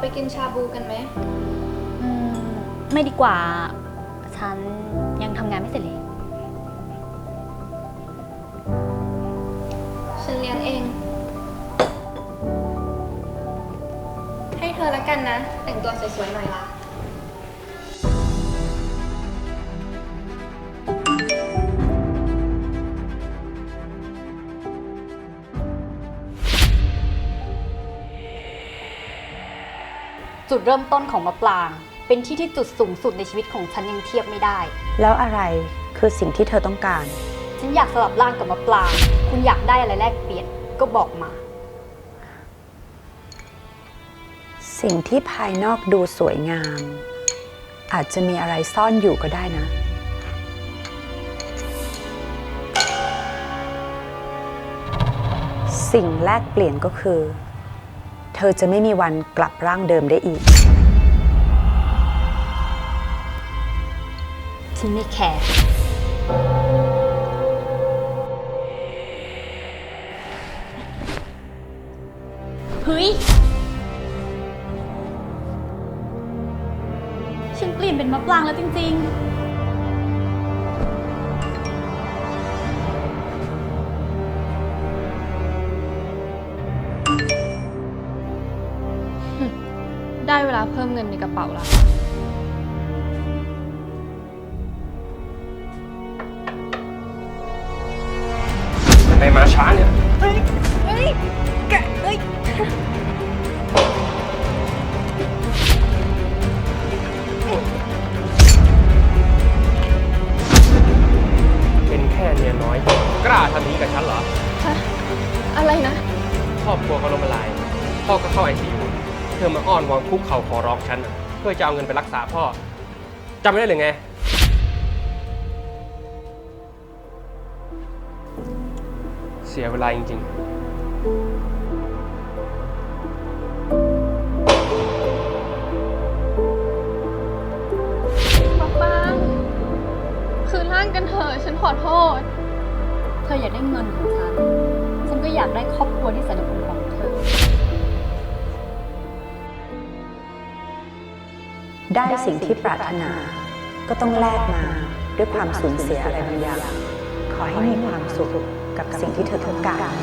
ไปกินชาบูกันไหม อืม ไม่ดีกว่า ฉันยังทำงานไม่เสร็จเลย ฉันเลี้ยงเอง ให้เธอละกันนะ แต่งตัวสวยๆหน่อยละ จุดเริ่มต้นของมะปราง เป็นที่ที่จุดสูงสุดในชีวิตของฉันยังเทียบไม่ได้ แล้วอะไรคือสิ่งที่เธอต้องการ ฉันอยากสลับร่างกับมะปราง คุณอยากได้อะไรแลกเปลี่ยนก็บอกมา สิ่งที่ภายนอกดูสวยงาม อาจจะมีอะไรซ่อนอยู่ก็ได้นะ สิ่งแลกเปลี่ยนก็คือ เธอจะไม่มีวันกลับร่างเดิมได้อีก ฉันไม่แคร์ เฮ้ย ฉันเปลี่ยนเป็นมะปรางแล้วจริง ๆ ได้เวลาเพิ่มเงินในกระเป๋าละไปมาช้าเนี่ยเป็นแค่เมียน้อย กล้าทำนี้กับฉันเหรออะไรนะ ครอบครัวก็ล้มละลาย พ่อก็เข้าไอซียู เธอมาอ้อนวอนคุกเข่าขอร้องฉันน่ะเพื่อจะเอาเงินไปรักษาพ่อจำไม่ได้หรือไง เสียเวลาจริง ๆ ป๊าปังคืนร่างกันเถอะฉันขอโทษ เธออยากได้เงินของฉัน ฉันก็อยากได้ครอบครัวที่แสนอบอุ่นของเธอ ได้สิ่งที่ปรารถนา ก็ต้องแลกมาด้วยความสูญเสียอะไรบางอย่าง ขอให้มีความสุขกับสิ่งที่เธอต้องการ